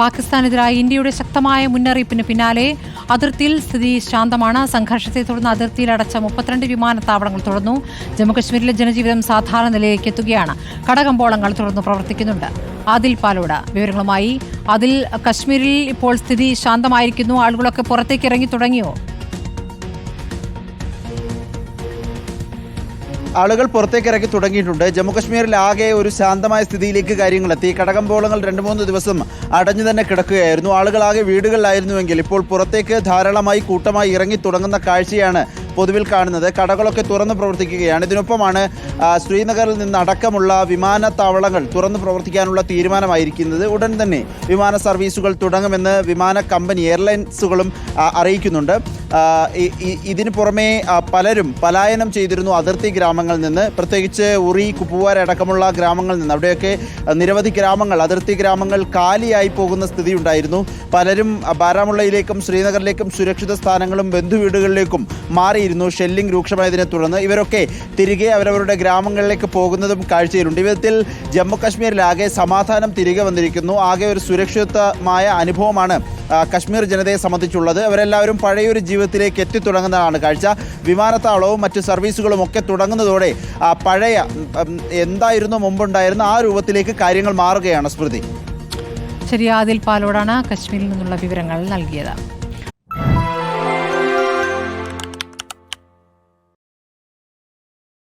പാകിസ്ഥാനെതിരായ ഇന്ത്യയുടെ ശക്തമായ മുന്നറിയിപ്പിന് പിന്നാലെ അതിർത്തിയിൽ സ്ഥിതി ശാന്തമാണ്. സംഘർഷത്തെ തുടർന്ന് അതിർത്തിയിൽ അടച്ച മുപ്പത്തിരണ്ട് വിമാനത്താവളങ്ങൾ തുറന്നു. ജമ്മുകശ്മീരിലെ ജനജീവിതം സാധാരണ നിലയിലേക്ക് എത്തുകയാണ്. കടകമ്പോളങ്ങൾ തുടർന്ന് പ്രവർത്തിക്കുന്നുണ്ട്. ആദിൽ പാലോട് വിവരങ്ങളുമായി. അതിൽ കശ്മീരിൽ ഇപ്പോൾ സ്ഥിതി ശാന്തമായിരിക്കുന്നു. ആളുകളൊക്കെ പുറത്തേക്ക് ഇറങ്ങി തുടങ്ങിയോ? ആളുകൾ പുറത്തേക്ക് ഇറക്കി തുടങ്ങിയിട്ടുണ്ട്. ജമ്മുകശ്മീരിൽ ആകെ ഒരു ശാന്തമായ സ്ഥിതിയിലേക്ക് കാര്യങ്ങൾ എത്തി. കടകമ്പോളങ്ങൾ രണ്ട് മൂന്ന് ദിവസം അടഞ്ഞു തന്നെ കിടക്കുകയായിരുന്നു. ആളുകളാകെ വീടുകളിലായിരുന്നുവെങ്കിൽ ഇപ്പോൾ പുറത്തേക്ക് ധാരാളമായി കൂട്ടമായി ഇറങ്ങി തുടങ്ങുന്ന കാഴ്ചയാണ് പൊതുവിൽ കാണുന്നത്. കടകളൊക്കെ തുറന്ന് പ്രവർത്തിക്കുകയാണ്. ഇതിനൊപ്പമാണ് ശ്രീനഗറിൽ നിന്ന് അടക്കമുള്ള വിമാനത്താവളങ്ങൾ തുറന്ന് പ്രവർത്തിക്കാനുള്ള തീരുമാനമായിരിക്കുന്നത്. ഉടൻ തന്നെ വിമാന സർവീസുകൾ തുടങ്ങുമെന്ന് വിമാന കമ്പനി എയർലൈൻസുകളും അറിയിക്കുന്നുണ്ട്. ഇതിനു പുറമെ പലരും പലായനം ചെയ്തിരുന്നു അതിർത്തി ഗ്രാമങ്ങളിൽ നിന്ന്. പ്രത്യേകിച്ച് ഉറി കുപ്പുവാര അടക്കമുള്ള ഗ്രാമങ്ങളിൽ നിന്ന്. അവിടെയൊക്കെ നിരവധി ഗ്രാമങ്ങൾ അതിർത്തി ഗ്രാമങ്ങൾ കാലിയായി പോകുന്ന സ്ഥിതി ഉണ്ടായിരുന്നു പലരും ബാരാമുള്ളയിലേക്കും ശ്രീനഗറിലേക്കും സുരക്ഷിത സ്ഥാനങ്ങളും ബന്ധുവീടുകളിലേക്കും മാറിയിരുന്നു ഷെല്ലിംഗ് രൂക്ഷമായതിനെ തുടർന്ന് ഇവരൊക്കെ തിരികെ അവരവരുടെ ഗ്രാമങ്ങളിലേക്ക് പോകുന്നതും കാഴ്ചയിലുണ്ട്. ഇവിധത്തിൽ വിധത്തിൽ ജമ്മു കാശ്മീരിലാകെ സമാധാനം തിരികെ വന്നിരിക്കുന്നു. ആകെ ഒരു സുരക്ഷിതമായ അനുഭവമാണ് കാശ്മീർ ജനതയെ സംബന്ധിച്ചുള്ളത്. അവരെല്ലാവരും പഴയൊരു ജീവിതത്തിലേക്ക് എത്തിത്തുടങ്ങുന്നതാണ് കാഴ്ച. വിമാനത്താവളവും മറ്റ് സർവീസുകളും ഒക്കെ തുടങ്ങുന്നതോടെ പഴയ എന്തായിരുന്നു മുമ്പുണ്ടായിരുന്ന ആ രൂപത്തിലേക്ക് കാര്യങ്ങൾ മാറുകയാണ് സ്മൃതി. ശരി ആദിൽ പാലോടാണ് കശ്മീരിൽ നിന്നുള്ള വിവരങ്ങൾ നൽകിയത്.